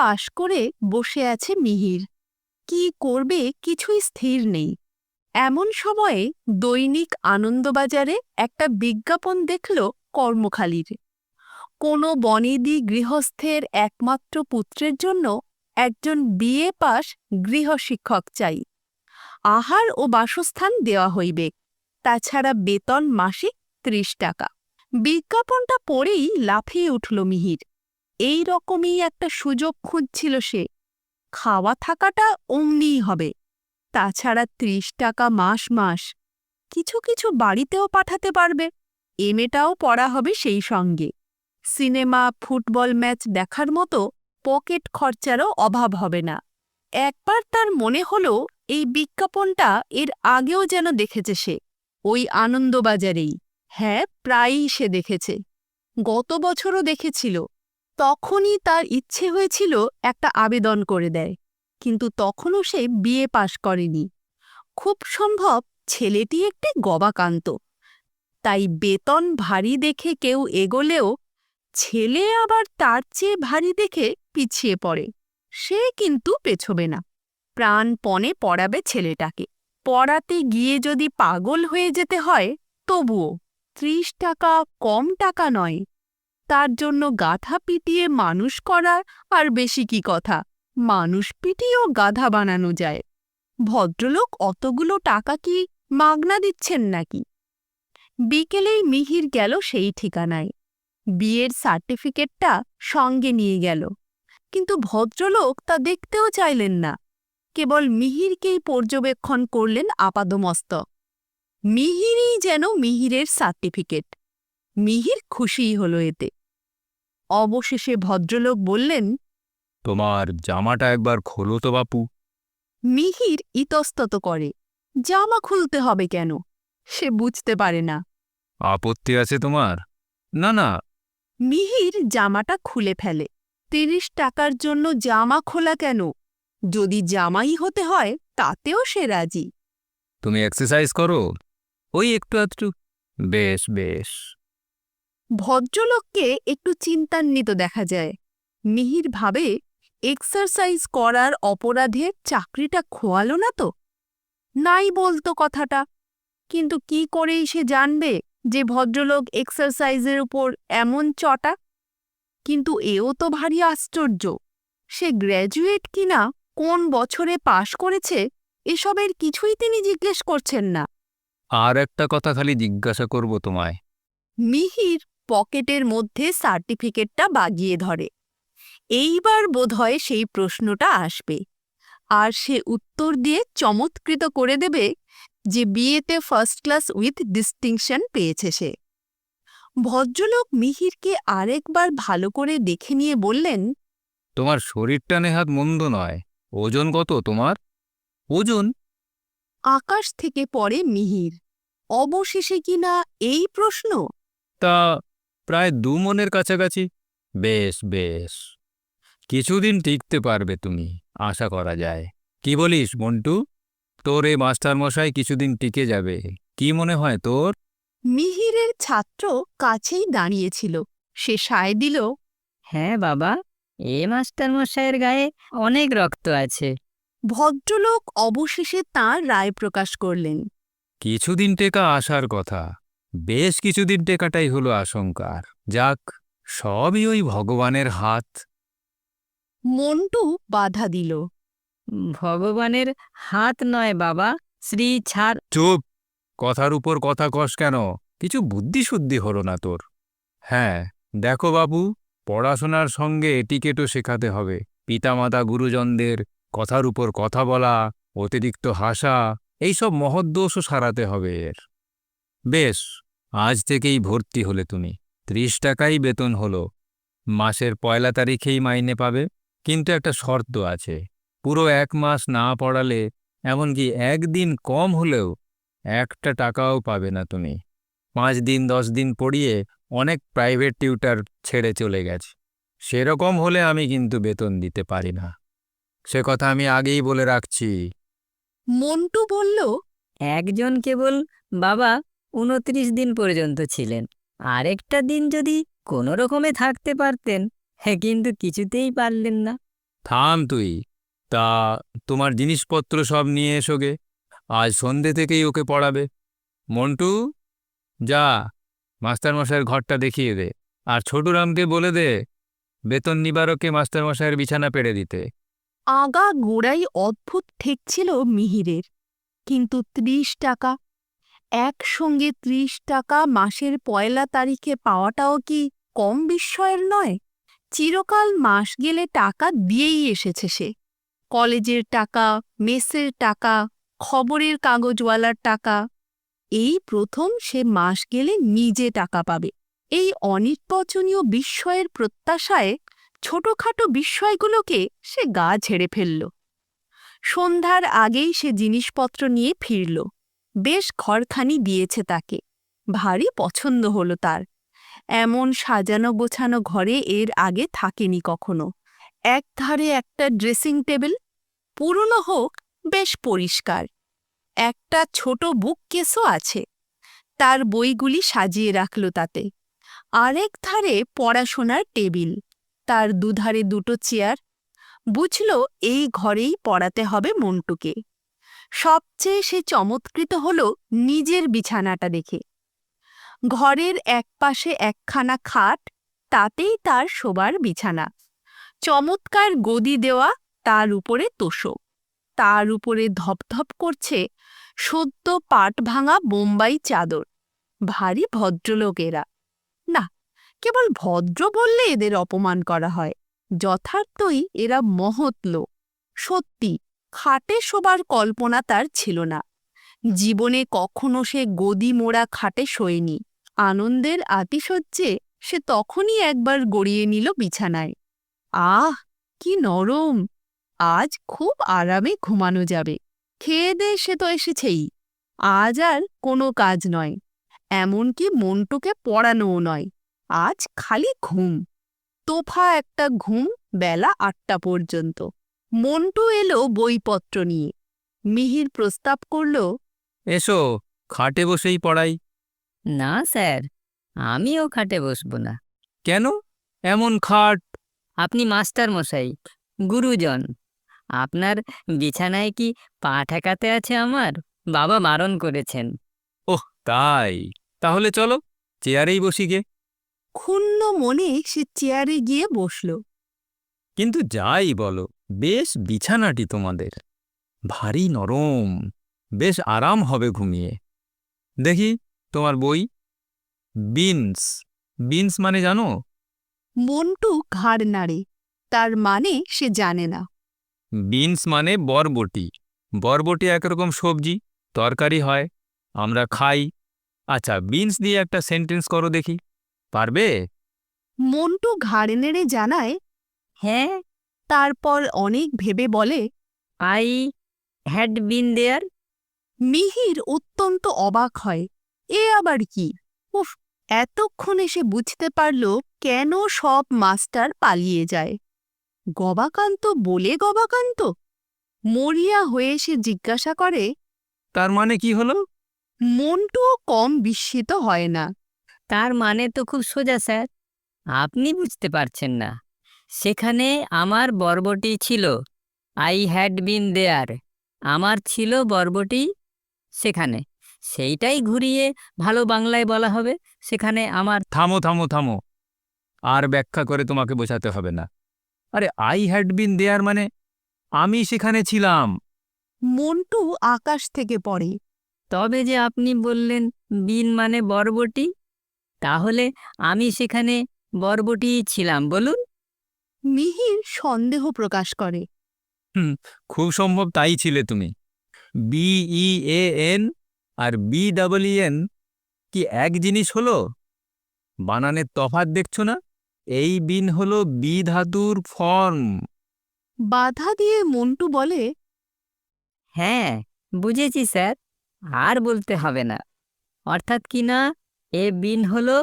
পাশ করে বসে আছে মিহির। কি করবে কিছুই স্থির নেই। এমন সময়ে দৈনিক আনন্দবাজারে একটা বিজ্ঞাপন দেখল কর্মখালির। কোনো বনেদি গৃহস্থের একমাত্র পুত্রের জন্য একজন বিয়ে পাশ গৃহশিক্ষক চাই। আহার ও বাসস্থান দেওয়া হইবে। তাছাড়া বেতন মাসিক ত্রিশ টাকা। বিজ্ঞাপনটা পড়েই লাফিয়ে উঠল মিহির। এই রকমই একটা সুযোগ খুঁজছিল সে। খাওয়া থাকাটা অমনিই হবে। তাছাড়া ত্রিশ টাকা মাস মাস। কিছু কিছু বাড়িতেও পাঠাতে পারবে। এমেটাও পড়া হবে সেই সঙ্গে। সিনেমা, ফুটবল ম্যাচ দেখার মতো পকেট খরচারও অভাব হবে না। একবার তার মনে হলো এই বিজ্ঞাপনটা এর আগেও যেন দেখেছে সে। ওই আনন্দবাজারেই। হ্যাঁ প্রায়ই সে দেখেছে। গত বছরও দেখেছিল। তখনই তার ইচ্ছে হয়েছিল একটা আবেদন করে দেয়, কিন্তু তখনও সে বিয়ে পাশ করেনি। খুব সম্ভব ছেলেটি একটি গবাকান্ত। তাই বেতন ভারী দেখে কেউ এগোলেও ছেলে আবার তার চেয়ে ভারী দেখে পিছিয়ে পড়ে। সে কিন্তু পেছবে না। প্রাণপণে পড়াবে ছেলেটাকে। পড়াতে গিয়ে যদি পাগল হয়ে যেতে হয়, তবুও ত্রিশ টাকা কম টাকা নয়। তার জন্য গাধা পিটিয়ে মানুষ করার আর বেশি কি কথা? মানুষ পিটিয়েও গাধা বানানো যায়। ভদ্রলোক অতগুলো টাকা কি মাগনা দিচ্ছেন নাকি? বিকেলেই মিহির গেল সেই ঠিকানায়। বিয়ের সার্টিফিকেটটা সঙ্গে নিয়ে গেল। কিন্তু ভদ্রলোক তা দেখতেও চাইলেন না। কেবল মিহিরকেই পর্যবেক্ষণ করলেন আপাদমস্তক মিহিরই যেন মিহিরের সার্টিফিকেট। মিহির খুশিই হল এতে। অবশেষে ভদ্রলোক বললেন তোমার জামাটা একবার খোলো তো বাপু। মিহির ইতস্তত করে জামা খুলতে হবে কেন? সে বুঝতে পারে না। আপত্তি আছে তোমার? না না। মিহির জামাটা খুলে ফেলে তিরিশ টাকার জন্য জামা খোলা কেন? যদি জামাই হতে হয় তাতেও সে রাজি। তুমি এক্সারসাইজ করো? ওই একটু আধটু। বেশ বেশ। ভদ্রলোককে একটু চিন্তান্বিত দেখা যায়। মিহির ভাবে এক্সারসাইজ করার অপরাধে চাকরিটা খোয়ালো না তো? নাই বলতো কথাটা। কিন্তু কি করেই সে জানবে যে ভদ্রলোক এক্সারসাইজের উপর এমন চটা? কিন্তু এও তো ভারী আশ্চর্য। সে গ্র্যাজুয়েট কিনা কোন বছরে পাশ করেছে এসবের কিছুই তিনি জিজ্ঞেস করছেন না। আর একটা কথা খালি জিজ্ঞাসা করব তোমায়। মিহির পকেটের মধ্যে সার্টিফিকেটটা বাগিয়ে ধরে। এইবার বোধহয় সেই প্রশ্নটা আসবে। আর সে উত্তর দিয়ে চমৎকৃত করে দেবে যে বিয়েতে ফার্স্ট ক্লাস উইথ ডিস্টিংশন পেয়েছে সে। ভদ্রলোক মিহিরকে আরেকবার ভালো করে দেখে নিয়ে বললেন তোমার শরীরটা নেহাত মন্দ নয়। ওজন কত তোমার? ওজন? আকাশ থেকে পড়ে মিহির। অবশেষে কিনা এই প্রশ্ন? তা প্রায় দু মনের কাছাকাছি। বেশ বেশ। কিছুদিন টিকতে পারবে তুমি আশা করা যায়। কি বলিস মন্টু? তোর এই মাস্টারমশাই কিছুদিন টিকে যাবে। কি মনে হয় তোর? মিহিরের ছাত্র কাছেই দাঁড়িয়েছিল। সে সায় দিল হ্যাঁ বাবা এ মাস্টারমশাইয়ের গায়ে অনেক রক্ত আছে। ভদ্রলোক অবশেষে তাঁর রায় প্রকাশ করলেন। কিছুদিন টেকা আসার কথা। বেশ কিছুদিন টেকাটাই হলো আশঙ্কার। যাক সবই ওই ভগবানের হাত। মন্টু বাধা দিল। ভগবানের হাত নয় বাবা শ্রী ছাড়। চুপ! কথার উপর কথা কস কেন? কিছু বুদ্ধি শুদ্ধি হলো না তোর। হ্যাঁ দেখো বাবু পড়াশোনার সঙ্গে এটিকেটও শেখাতে হবে। পিতামাতা গুরুজনদের কথার উপর কথা বলা অতিরিক্ত হাসা এইসব মহদ্দোষও সারাতে হবে এর। বেশ, আজ থেকেই ভর্তি হলে তুমি। ত্রিশ টাকাই বেতন হলো। মাসের পয়লা তারিখেই মাইনে পাবে। কিন্তু একটা শর্ত আছে। পুরো এক মাস না পড়ালে এমনকি একদিন কম হলেও একটা টাকাও পাবে না তুমি। পাঁচ দিন, দশ দিন পড়িয়ে অনেক প্রাইভেট টিউটার ছেড়ে চলে গেছে। সেরকম হলে আমি কিন্তু বেতন দিতে পারি না। সে কথা আমি আগেই বলে রাখছি। মন্টু বলল, একজন কেবল বাবা উনত্রিশ দিন পর্যন্ত ছিলেন। আরেকটা দিন যদি কোনো রকমে থাকতে পারতেন হ্যাঁ কিন্তু কিছুতেই পারলেন না। থাম তুই। তা তোমার জিনিসপত্র সব নিয়ে এসো গে। আজ সন্ধে থেকেই ওকে পড়াবে। মন্টু যা মাস্টারমশাইয়ের ঘরটা দেখিয়ে দে। আর ছোটুরামকে বলে দে বেতন নিবারকে মাস্টারমশাইয়ের বিছানা পেড়ে দিতে। আগা গোড়াই অদ্ভুত ঠেকছিল মিহিরের। কিন্তু ত্রিশ টাকা একসঙ্গে ত্রিশ টাকা মাসের পয়লা তারিখে পাওয়াটাও কি কম বিস্ময়ের নয়? চিরকাল মাস গেলে টাকা দিয়েই এসেছে সে। কলেজের টাকা, মেসের টাকা, খবরের কাগজওয়ালার টাকা। এই প্রথম সে মাস গেলে নিজে টাকা পাবে। এই অনির্বচনীয় বিস্ময়ের প্রত্যাশায় ছোটখাটো বিস্ময়গুলোকে সে গা ঝেড়ে ফেলল। সন্ধ্যার আগেই সে জিনিসপত্র নিয়ে ফিরল। বেশ ঘরখানি দিয়েছে তাকে। ভারী পছন্দ হলো তার। এমন সাজানো গোছানো ঘরে এর আগে থাকেনি কখনো। একধারে একটা ড্রেসিং টেবিল, পুরনো হোক, বেশ পরিষ্কার। একটা ছোট বুক কেসও আছে। তার বইগুলি সাজিয়ে রাখল তাতে। আরেক ধারে পড়াশোনার টেবিল, তার দুধারে দুটো চেয়ার। বুঝল এই ঘরেই পড়াতে হবে মন্টুকে। সবচেয়ে সে চমৎকৃত হল নিজের বিছানাটা দেখে। ঘরের একপাশে একখানা খাট, তাতেই তার শোবার বিছানা। চমৎকার গদি দেওয়া, তার উপরে তোষক। তার উপরে ধপধপ করছে সদ্য পাট ভাঙা বোম্বাই চাদর। ভারী ভদ্রলোক এরা। না, কেবল ভদ্র বললে এদের অপমান করা হয়। যথার্থই এরা মহৎ লোক। সত্যি খাটে শোবার কল্পনা তার ছিল না। জীবনে কখনো সে গদি মোড়া খাটে শোয়নি। আনন্দের আতিশয্যে সে তখনই একবার গড়িয়ে নিল বিছানায়। আহ, কি নরম! আজ খুব আরামে ঘুমানো যাবে। খেয়ে দে, সে তো এসেছেই। আজ আর কোনো কাজ নয়। এমনকি মন্টুকে পড়ানোও নয়। আজ খালি ঘুম। তোফা একটা ঘুম বেলা আটটা পর্যন্ত। মন্টু এলো বইপত্র নিয়ে। মিহির প্রস্তাব করল এসো খাটে বসেই পড়াই। না স্যার আমিও খাটে বসবো না। কেন? এমন খাট? আপনি মাস্টার মশাই গুরুজন। আপনার বিছানায় কি পা ঠেকাতে আছে আমার? বাবা বারণ করেছেন। ওহ তাই। তাহলে চলো চেয়ারেই বসি গে। ক্ষুণ্ণ মনে সে চেয়ারে গিয়ে বসল। কিন্তু যাই বলো বেশ বিছানাটি তোমাদের। ভারী নরম। বেশ আরাম হবে ঘুমিয়ে। দেখি তোমার বই? বিনস। বিনস মানে জানো? মন্টু ঘাড় নাড়ে। তার মানে সে জানে না। বিনস মানে বরবটি। বরবটি একরকম সবজি তরকারি হয় আমরা খাই। আচ্ছা বিনস দিয়ে একটা সেন্টেন্স করো দেখি। পারবে? মন্টু ঘাড় নেড়ে জানায় হ্যাঁ তারপর অনেক ভেবে বলে I had been there Mihir অত্যন্ত অবাক হয়। এ আবার কি? উফ এতক্ষণে সে বুঝতে পারল কেন সব মাস্টার পালিয়ে যায়। গবাকান্ত বলে গবাকান্ত? মরিয়া হয়ে সে জিজ্ঞাসা করে তার মানে কি হলো? মন্টুও কম বিস্মিত হয় না। তার মানে তো খুব সোজা স্যার। আপনি বুঝতে পারছেন না। সেখানে আমার বর্বটি ছিল। আই হ্যাড বিন দেয়ার আমার ছিল বর্বটি সেখানে। সেইটাই ঘুরিয়ে ভালো বাংলায় বলা হবে। সেখানে আমার থামো থামো থামো। আর ব্যাখ্যা করে তোমাকে বোঝাতে হবে না। আরে আই হ্যাড বিন দেয়ার মানে আমি সেখানে ছিলাম। মন্টু আকাশ থেকে পড়ে। তবে যে আপনি বললেন বিন মানে বর্বটি তাহলে আমি সেখানে বর্বটিই ছিলাম। বলুন। মিহির সন্দেহ প্রকাশ করে। হুম খুব সম্ভব তাই ছিলে তুমি। B E A N R B double N কি এক জিনিস হলো? বানানের তফাৎ দেখছ না? এই বিন হলো বি ধাতুর ফর্ম। বাধা দিয়ে মন্টু বলে হ্যাঁ বুঝেছি স্যার আর বলতে হবে না। অর্থাৎ কি না? এ বিন হলো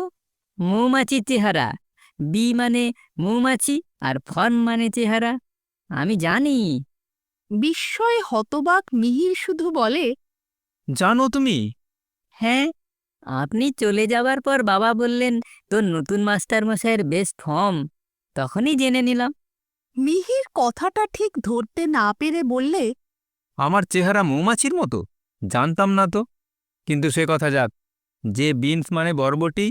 মৌমাছি চেহারা। বি মানে মৌমাছি আর ফর্ম মানে চেহারা। আমি জানি। বিস্ময়ে হতবাক মিহির শুধু বলে জানো তুমি। হ্যাঁ আপনি চলে যাবার পর বাবা বললেন তোর নতুন মাস্টার মশাইয়ের বেশ ফর্ম। তখনই জেনে নিলাম। মিহির কথাটা ঠিক ধরতে না পেরে বললে আমার চেহারা মৌমাছির মতো জানতাম না তো। কিন্তু সে কথা যাক যে বিনস মানে বরবটি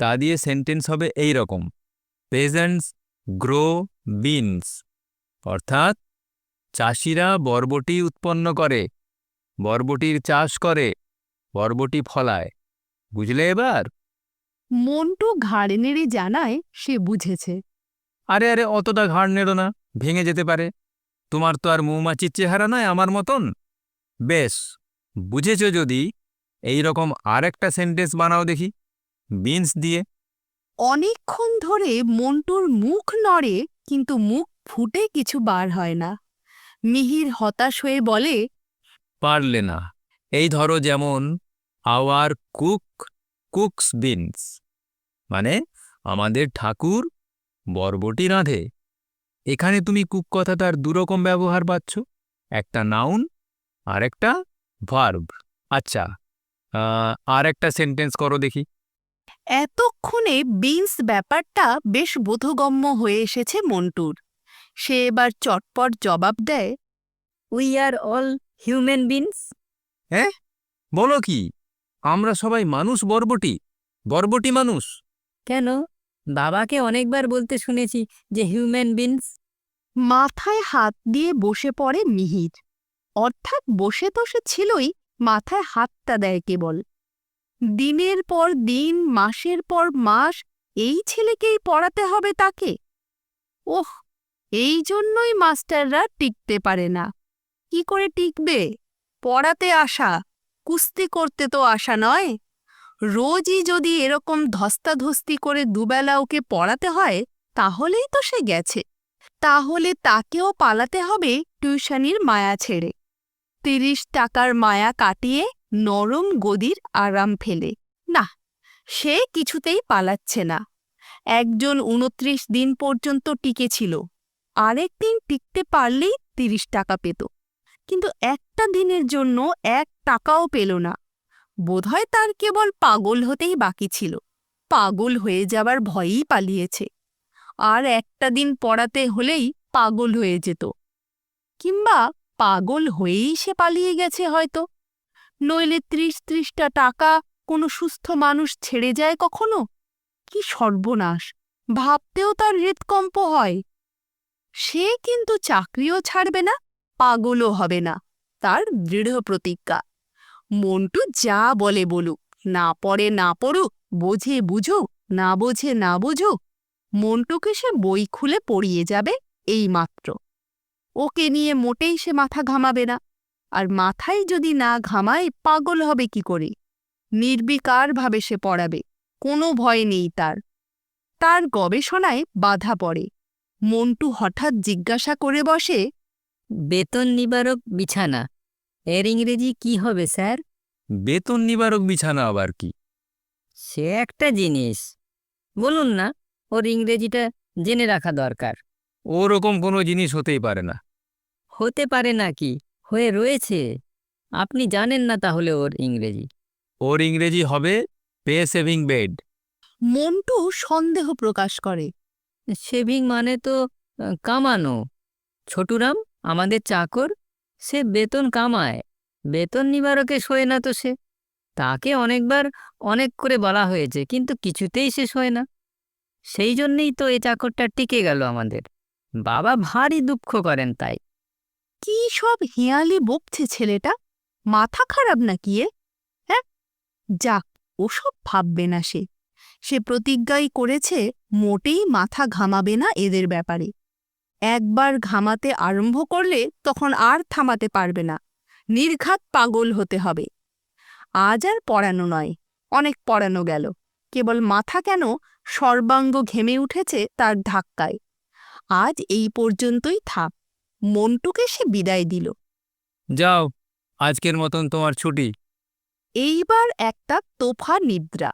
তা দিয়ে সেন্টেন্স হবে এই রকম পেজেন্টস গ্রো বিনস অর্থাৎ চাষিরা বরবটি উৎপন্ন করে বরবটির চাষ করে বরবটি ফলায়। বুঝলে এবার? মন্টু ঘাড়ে নেড়ে জানায় সে বুঝেছে। আরে আরে অতটা ঘাড় নেড়ো না ভেঙে যেতে পারে। তোমার তো আর মৌমাছির চেহারা নয় আমার মতন। বেশ বুঝেছ যদি এই রকম আর একটা সেন্টেন্স বানাও দেখি বিনস দিয়ে। অনেকক্ষণ ধরে মন্টুর মুখ নড়ে, কিন্তু মুখ ফুটে কিছু বার হয় না। মিহির হতাশ হয়ে বলে, পারলে না। এই ধরো যেমন, আওয়ার কুক, কুকস বিনস। মানে আমাদের ঠাকুর বরবটি রাঁধে। এখানে তুমি কুক কথাটার দুরকম ব্যবহার পাচ্ছ। একটা নাউন আর একটা ভার্ব। আচ্ছা আর একটা সেন্টেন্স করো দেখি। এতক্ষণে বিনস ব্যাপারটা বেশ বোধগম্য হয়ে এসেছে মন্টুর। সে এবার চটপট জবাব দেয় we are all human beings হ্যাঁ? বলো কি? আমরা সবাই মানুষ বর্বটি বরবটি মানুষ? কেন? বাবাকে অনেকবার বলতে শুনেছি যে হিউম্যান বিনস মাথায় হাত দিয়ে বসে পড়ে মিহির। অর্থাৎ বসে তো সে ছিলই মাথায় হাতটা দেয় কেবল। দিনের পর দিন, মাসের পর মাস, এই ছেলেকেই পড়াতে হবে তাকে। ওহ, এই জন্যই মাস্টাররা টিকতে পারে না। কি করে টিকবে? পড়াতে আসা, কুস্তি করতে তো আসা নয়। রোজই যদি এরকম ধস্তাধস্তি করে দুবেলা ওকে পড়াতে হয়, তাহলেই তো সে গেছে। তাহলে তাকেও পালাতে হবে টিউশনির মায়া ছেড়ে। তিরিশ টাকার মায়া কাটিয়ে নরম গদির আরাম ফেলে। না, সে কিছুতেই পালাচ্ছে না। একজন উনত্রিশ দিন পর্যন্ত টিকেছিল আরেক দিন টিকতে পারলেই তিরিশ টাকা পেত। কিন্তু একটা দিনের জন্য এক টাকাও পেল না। বোধহয় তার কেবল পাগল হতেই বাকি ছিল। পাগল হয়ে যাবার ভয়েই পালিয়েছে। আর একটা দিন পড়াতে হলেই পাগল হয়ে যেত। কিংবা পাগল হয়েই সে পালিয়ে গেছে হয়তো। নইলে ত্রিশ ত্রিশটা টাকা কোনো সুস্থ মানুষ ছেড়ে যায় কখনো? কি সর্বনাশ! ভাবতেও তার হৃদকম্প হয়। সে কিন্তু চাকরিও ছাড়বে না, পাগলও হবে না, তার দৃঢ় প্রতিজ্ঞা। মন্টু যা বলে বলুক, না পড়ে না পড়ুক, বোঝে বুঝুক, না বোঝে না বুঝুক, মন্টুকে সে বই খুলে পড়িয়ে যাবে এই মাত্র ওকে নিয়ে মোটেই সে মাথা ঘামাবে না। আর মাথায় যদি না ঘামায় পাগল হবে কি করে? নির্বিকারভাবে সে পড়াবে কোনো ভয় নেই তার। তার গবেষণায় বাধা পড়ে। মন্টু হঠাৎ জিজ্ঞাসা করে বসে বেতন নিবারক বিছানা এর ইংরেজি কি হবে স্যার? বেতন নিবারক বিছানা আবার কি? সে একটা জিনিস। বলুন না ওর ইংরেজিটা জেনে রাখা দরকার। ওরকম কোনো জিনিস হতেই পারে না। হতে পারে নাকি হয়ে রয়েছে। আপনি জানেন না তাহলে ওর ইংরেজি। ওর ইংরেজি হবে পে সেভিং বেড। মন্টু সন্দেহ প্রকাশ করে। সেভিং মানে তো কামানো। ছোটুরাম আমাদের চাকর সে বেতন কামায়। বেতন নিবারকে শোয় না তো সে। তাকে অনেকবার অনেক করে বলা হয়েছে কিন্তু কিছুতেই সে শোয় না। সেই জন্যেই তো এ চাকরটা টিকে গেল আমাদের। বাবা ভারী দুঃখ করেন তাই। কি সব হেঁয়ালি বকছে ছেলেটা? মাথা খারাপ নাকি এ? হ্যাঁ? যাক, ওসব ভাববে না সে। সে প্রতিজ্ঞাই করেছে, মোটেই মাথা ঘামাবে না এদের ব্যাপারে। একবার ঘামাতে আরম্ভ করলে তখন আর থামাতে পারবে না। নির্ঘাত পাগল হতে হবে। আজ আর পড়ানো নয়, অনেক পড়ানো গেল। কেবল মাথা কেন সর্বাঙ্গ ঘেমে উঠেছে তার ধাক্কায়। আজ এই পর্যন্তই থাক। মন্টুকে সে বিদায় দিল। যাও আজকের মতন তোমার ছুটি। এইবার একটা তোফা নিদ্রা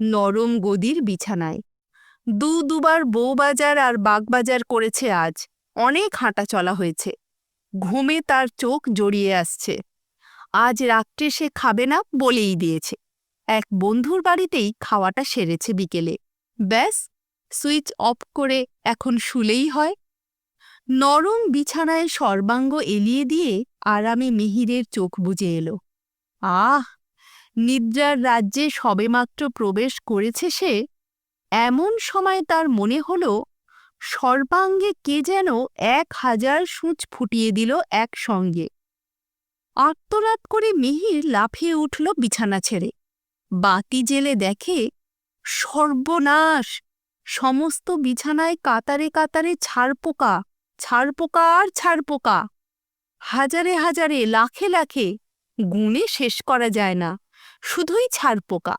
নরম গদির বিছানায়। দু দুবার বউবাজার আর বাগবাজার করেছে আজ অনেক হাঁটা চলা হয়েছে। ঘুমে তার চোখ জড়িয়ে আসছে। আজ রাত্রে সে খাবে না বলেই দিয়েছে। এক বন্ধুর বাড়িতেই খাওয়াটা সেরেছে বিকেলে। ব্যাস সুইচ অফ করে এখন শুলেই হয়। নরম বিছানায় সর্বাঙ্গ এলিয়ে দিয়ে আরামে মিহিরের চোখ বুজে এলো। আহ, নিদ্রার রাজ্যে সবেমাত্র প্রবেশ করেছে সে? এমন সময় তার মনে হল, সর্বাঙ্গে কে যেন এক হাজার সূচ ফুটিয়ে দিল একসঙ্গে। আত্মরাত করে মিহির লাফিয়ে উঠল বিছানা ছেড়ে। বাতি জেলে দেখে, সর্বনাশ! সমস্ত বিছানায় কাতারে কাতারে ছাড়পোকা! ছাড়পোকা আর ছাড়পোকা। হাজারে হাজারে, লাখে লাখে গুণে শেষ করা যায় না, শুধুই ছাড়পোকা।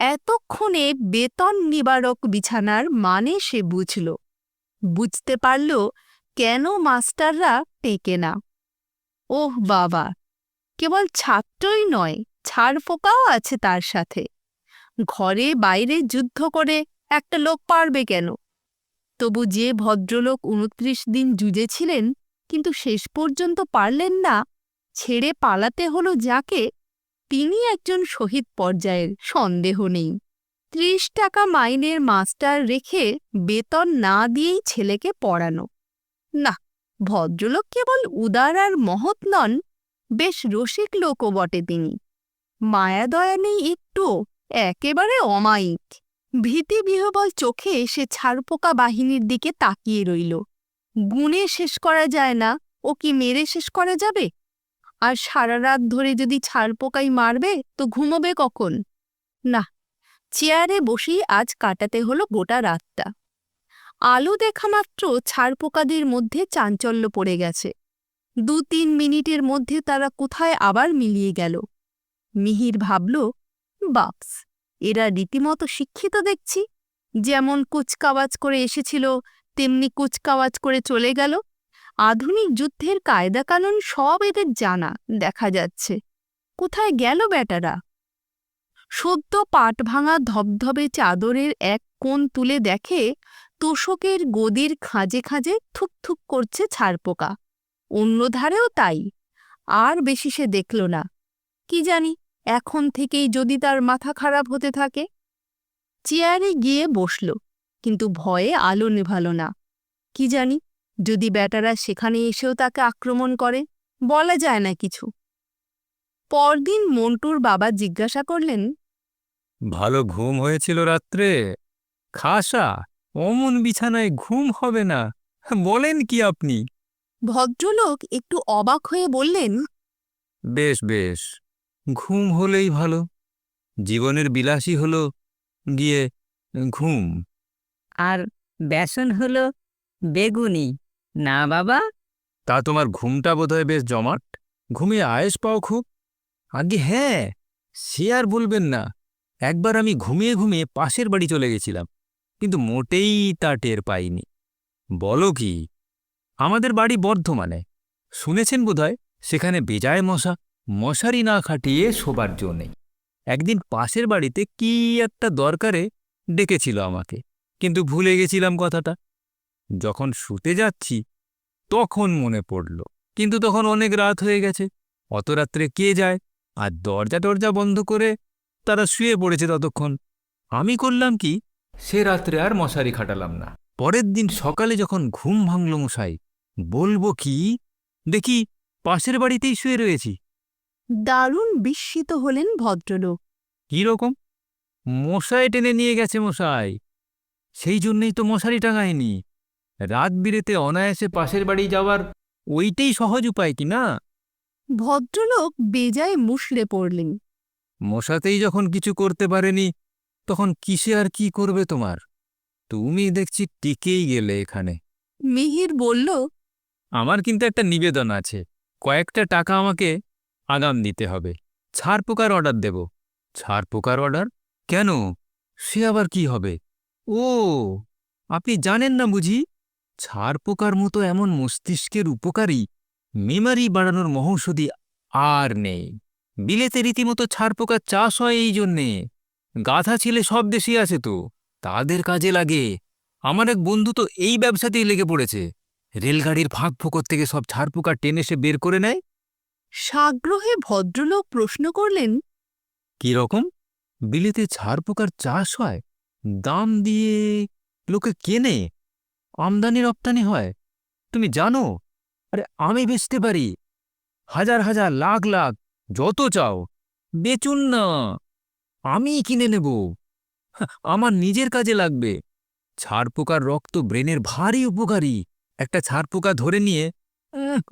এতক্ষণে বেতন নিবারক বিছানার মানে সে বুঝল। বুঝতে পারল কেন মাস্টাররা টেকে না। ওহ বাবা, কেবল ছাত্রই নয়, ছাড়পোকাও আছে তার সাথে। ঘরে বাইরে যুদ্ধ করে একটা লোক পারবে কেন? তবু যে ভদ্রলোক উনত্রিশ দিন জুজেছিলেন কিন্তু শেষ পর্যন্ত পারলেন না। ছেড়ে পালাতে হলো যাকে, তিনি একজন শহীদ পর্যায়ের, সন্দেহ নেই। ত্রিশ টাকা মাইনের মাস্টার রেখে বেতন না দিয়েই ছেলেকে পড়ানো। না, ভদ্রলোক কেবল উদার আর মহৎ নন, বেশ রসিক লোকও বটে তিনি। মায়াদয়া নেই একটু, একেবারে অমায়িক। ভীতিবিহবল চোখে সে ছাড়পোকা বাহিনীর দিকে তাকিয়ে রইল। গুণে শেষ করা যায় না, ও কি মেরে শেষ করা যাবে? আর সারা রাত ধরে যদি ছাড়পোকাই মারবে, তো ঘুমোবে কখন? না, চেয়ারে বসেই আজ কাটাতে হলো গোটা রাতটা। আলো দেখা মাত্র ছাড়পোকাদের মধ্যে চাঞ্চল্য পড়ে গেছে। দু তিন মিনিটের মধ্যে তারা কোথায় আবার মিলিয়ে গেল? মিহির ভাবল, বাপস। এরা রীতিমতো শিক্ষিত দেখছি। যেমন কুচকাওয়াজ করে এসেছিল, তেমনি কুচকাওয়াজ করে চলে গেল। আধুনিক যুদ্ধের কায়দাকানুন সব এদের জানা, দেখা যাচ্ছে। কোথায় গেল বেটারা সদ্য পাট ভাঙা ধবধবে চাদরের এক কোণ তুলে দেখে তোষকের গদির খাঁজে খাঁজে থুক করছে ছারপোকা। অন্য ধারেও তাই, আর বেশি সে দেখল না। কি জানি এখন থেকেই যদি তার মাথা খারাপ হতে থাকে? চেয়ারে গিয়ে বসল কিন্তু ভয়ে আলো নেভাল না। কি জানি যদি বেটারা সেখানে এসেও তাকে আক্রমণ করে বলা যায় না কিছু। পরদিন মন্টুর বাবা জিজ্ঞাসা করলেন ভালো ঘুম হয়েছিল রাত্রে? খাসা অমন বিছানায় ঘুম হবে না। বলেন কি আপনি? ভদ্রলোক একটু অবাক হয়ে বললেন বেশ বেশ। ঘুম হলেই ভালো। জীবনের বিলাসী হলো গিয়ে ঘুম। আর বেসন হলো বেগুনি। না বাবা? তা তোমার ঘুমটা বোধহয় বেশ জমাট। ঘুমিয়ে আয়েস পাও খুব। আগে হ্যাঁ সে আর বলবেন না। একবার আমি ঘুমিয়ে ঘুমিয়ে পাশের বাড়ি চলে গেছিলাম কিন্তু মোটেই তা টের পাইনি। বলো কি? আমাদের বাড়ি বর্ধমানে। শুনেছেন বোধহয়? সেখানে বেজায় মশা। মশারি না খাটিয়ে শোবার জো নেই। একদিন পাশের বাড়িতে কি একটা দরকারে ডেকেছিল আমাকে, কিন্তু ভুলে গেছিলাম কথাটা। যখন শুতে যাচ্ছি, তখন মনে পড়ল, কিন্তু তখন অনেক রাত হয়ে গেছে। অত রাত্রে কে যায়? আর দরজা টরজা বন্ধ করে তারা শুয়ে পড়েছে ততক্ষণ। আমি করলাম কি, সে রাত্রে আর মশারি খাটালাম না। পরের দিন সকালে যখন ঘুম ভাঙল মশাই, বলব কি, দেখি পাশের বাড়িতেই শুয়ে রয়েছি। দারুণ বিস্মিত হলেন ভদ্রলোক। কি রকম মশাই টেনে নিয়ে গেছে মশাই। সেই জন্যই তো মশারি টাঙায়নি। রাত বিরেতে অনায়াসে পাশের বাড়ি যাওয়ার ওইটাই সহজ উপায় কি না? ভদ্রলোক বেজায় মুষড়ে পড়লেন। মশাতেই যখন কিছু করতে পারেনি তখন কিসে আর কি করবে তোমার? তুমি দেখছি টিকেই গেলে এখানে। মিহির বলল আমার কিন্তু একটা নিবেদন আছে। কয়েকটা টাকা আমাকে আগাম দিতে হবে। ছাড় পোকার অর্ডার দেব। ছাড় পোকার অর্ডার কেন? সে আবার কি হবে? ও, আপনি জানেন না বুঝি? ছাড় পোকার মতো এমন মস্তিষ্কের উপকারী মেমারি বাড়ানোর মহৌষধি আর নেই। বিলেতে রীতিমতো ছাড় পোকার চাষ হয় এই জন্যে। গাধা ছেলে সব দেশেই আছে তো, তাদের কাজে লাগে। আমার এক বন্ধু তো এই ব্যবসাতেই লেগে পড়েছে। রেলগাড়ির ফাঁক ফোকর থেকে সব ছাড় পোকা টেনে সে বের করে নেয়। সাগ্রহে ভদ্রলোক প্রশ্ন করলেন, কি রকম? বিলেতে ছাড় পোকার চাষ হয়? দাম দিয়ে লোকে কেনে? আমদানি রপ্তানি হয়? তুমি জানো? আরে, আমি বেচতে পারি। হাজার হাজার, লাখ লাখ, যত চাও। বেচুন না। আমি কিনে নেব। আমার নিজের কাজে লাগবে। ছাড় পোকার রক্ত ব্রেনের ভারী উপকারী। একটা ছাড় পোকা ধরে নিয়ে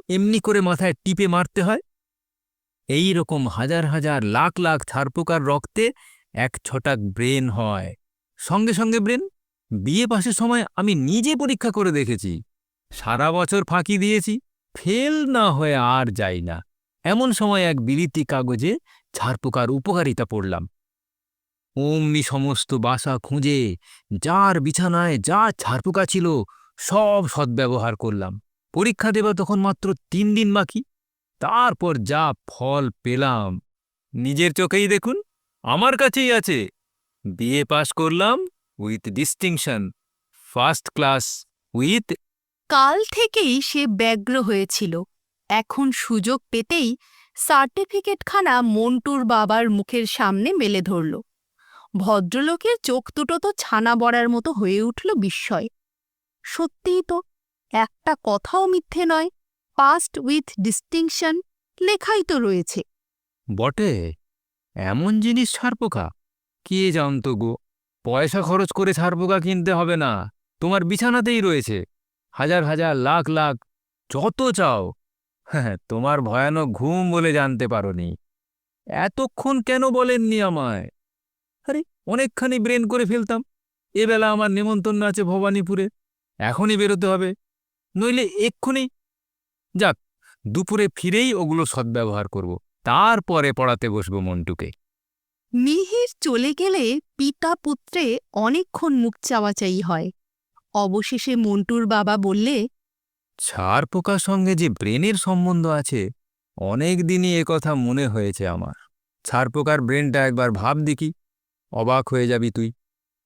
এমনি করে মাথায় টিপে মারতে হয়। এই রকম হাজার হাজার লাখ লাখ ছাড় পোকার রক্তে এক ছটাক ব্রেন হয়। সঙ্গে সঙ্গে ব্রেন, বিয়ে পাশের সময় আমি নিজে পরীক্ষা করে দেখেছি। সারা বছর ফাঁকি দিয়েছি, ফেল না হয়ে আর যাই না। এমন সময় এক বিলিতি কাগজে ছাড়পোকার উপকারিতা পড়লাম। অমনি সমস্ত বাসা খুঁজে, যার বিছানায় যা ছাড়পোকা ছিল, সব সদ্ব্যবহার করলাম। পরীক্ষা দেবা তখন মাত্র তিন দিন বাকি। তারপর যা ফল পেলাম। নিজের চোখেই দেখুন, আমার কাছেই আছে। বিএ পাশ করলাম with distinction, first class with কাল থেকেই সে ব্যগ্র হয়েছিল। এখন সুযোগ পেতেই সার্টিফিকেটখানা মন্টুর বাবার মুখের সামনে মেলে ধরল। ভদ্রলোকের চোখ দুটো তো ছানা বড়ার মতো হয়ে উঠল বিস্ময়। সত্যিই তো একটা কথাও মিথ্যে নয় পাস্ট উইথ ডিস্টিংশন লেখাই তো রয়েছে। বটে, এমন জিনিস ছাড়পোকা? কে জানতো গো? পয়সা খরচ করে ছাড়পোকা কিনতে হবে না, তোমার বিছানাতেই রয়েছে। হাজার হাজার, লাখ লাখ, যত চাও। হ্যাঁ তোমার ভয়ানক ঘুম বলে জানতে পারোনি। এতক্ষণ কেন বলেননি আমায়? আরে, অনেকখানি ব্রেন করে ফেলতাম। এবেলা আমার নেমন্তন্ন আছে ভবানীপুরে। এখনই বেরোতে হবে। নইলে এক্ষুনি যাক দুপুরে ফিরেই ওগুলো সদ্ব্যবহার করব তারপরে পড়াতে বসবো মন্টুকে। মিহির চলে গেলে পিতা পুত্রে অনেকক্ষণ মুখ চাওয়াচাই হয়। অবশেষে মন্টুর বাবা বললে ছাড় পোকার সঙ্গে যে ব্রেনের সম্বন্ধ আছে অনেক দিনই কথা মনে হয়েছে আমার। ছাড় পোকার ব্রেনটা একবার ভাব দেখি অবাক হয়ে যাবি তুই।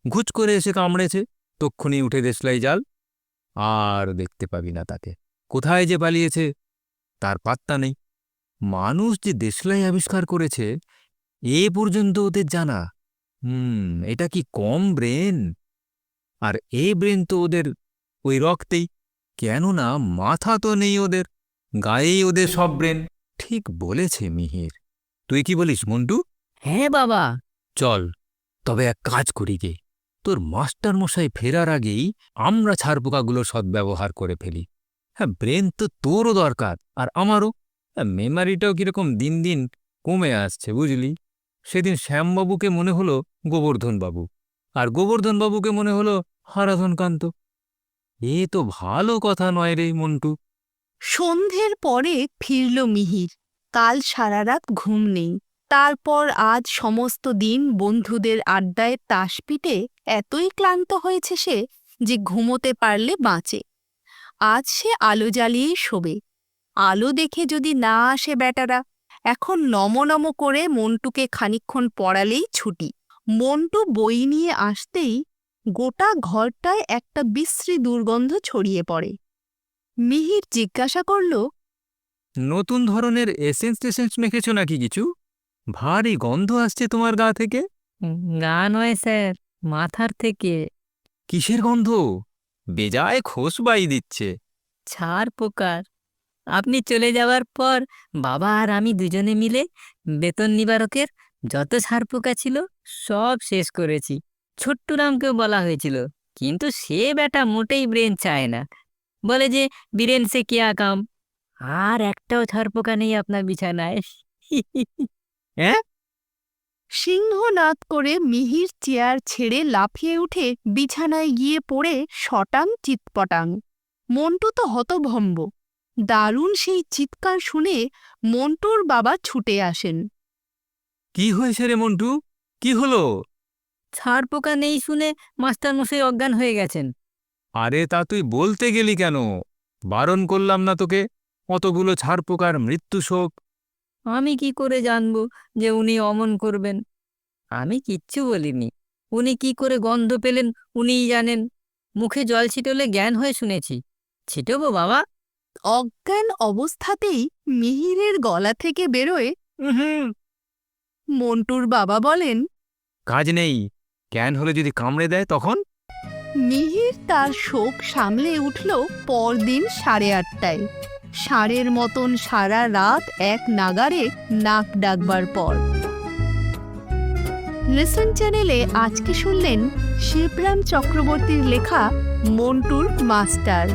ঘুচ করে এসে কামড়েছে তক্ষুনি উঠে দেশলাই জাল আর দেখতে পাবি না তাকে। কোথায় যে পালিয়েছে? তার পাত্তা নেই। মানুষ যে দেশলাই আবিষ্কার করেছে এ পর্যন্ত ওদের জানা। হুম এটা কি কম ব্রেন? আর এ ব্রেন তো ওদের ওই রক্তেই। কেননা মাথা তো নেই ওদের গায়েই ওদের সব ব্রেন। ঠিক বলেছে মিহির। তুই কি বলিস মন্টু? হ্যাঁ বাবা। চল তবে এক কাজ করি গে। তোর মাস্টারমশাই ফেরার আগেই আমরা ছাড়পোকাগুলো সদ্ব্যবহার করে ফেলি। হ্যাঁ ব্রেন তো তোরও দরকার, আর আমারও। হ্যাঁ মেমারিটাও কীরকম দিন দিন কমে আসছে, বুঝলি? সেদিন শ্যামবাবুকে মনে হলো গোবর্ধনবাবু, আর গোবর্ধনবাবুকে মনে হলো হারাধনকান্ত। এ তো ভালো কথা নয় রে মন্টু। সন্ধ্যের পরে ফিরল মিহির। কাল সারা রাত ঘুম নেই। তারপর আজ সমস্ত দিন বন্ধুদের আড্ডায় তাস পিটে এতই ক্লান্ত হয়েছে সে যে ঘুমোতে পারলে বাঁচে। আজ সে আলো জ্বালিয়েই শোবে। আলো দেখে যদি না আসে বেটারা এখন নম নম করে মন্টুকে খানিকক্ষণ পড়ালেই ছুটি। মন্টু বই নিয়ে আসতেই গোটা ঘরটায় একটা বিশ্রী দুর্গন্ধ ছড়িয়ে পড়ে। মিহির জিজ্ঞাসা করল নতুন ধরনের এসেন্স টেসেন্স মেখেছ নাকি কিছু? ভারী গন্ধ আসছে তোমার গা থেকে। গা নয় স্যার। মাথার থেকে। কিসের গন্ধ? বেজায় খোসবাই দিচ্ছে। ছাড় পোকার। আপনি চলে যাওয়ার পর বাবা আর আমি দুজনে মিলে বেতন নিবারকের যত ছাড় পোকা ছিল সব শেষ করেছি। ছোট্ট রামকেও বলা হয়েছিল কিন্তু সে বেটা মোটেই ব্রেন চায় না। বলে যে বীরেন সে কিয়া কাম আর একটাও ছাড় পোকা নেই আপনার বিছানায়। সিংহনাদ করে মিহির চেয়ার ছেড়ে লাফিয়ে উঠে বিছানায় গিয়ে পড়ে শটাং চিৎপটাং। মন্টু তো হতভম্ব। দারুণ সেই চিৎকার শুনে মন্টুর বাবা ছুটে আসেন। কি হয়েছে রে মন্টু? কি হলো? ছাড় পোকা নেই শুনে মাস্টারমশাই অজ্ঞান হয়ে গেছেন। আরে তা তুই বলতে গেলি কেন? বারণ করলাম না তোকে। অতগুলো ছাড় পোকার মৃত্যু শোক আমি কি করে জানব যে উনি অমন করবেন? আমি কিচ্ছু বলিনি। উনি কি করে গন্ধ পেলেন উনিই জানেন। মুখে জল ছিটলে জ্ঞান হয়ে শুনেছি। ছিটবো বাবা। অজ্ঞান অবস্থাতেই মিহিরের গলা থেকে বেরোয় মন্টুর বাবা বলেন কাজ নেই। জ্ঞান হলে যদি কামড়ে দেয় তখন? মিহির তার শোক সামলে উঠল পরদিন সাড়ে আটটায়। ষাঁড়ের মতন সারা রাত এক নাগারে নাক ডাকবার পর। লিসন চ্যানেলে আজকে শুনলেন শিবরাম চক্রবর্তীর লেখা মন্টুর মাস্টার।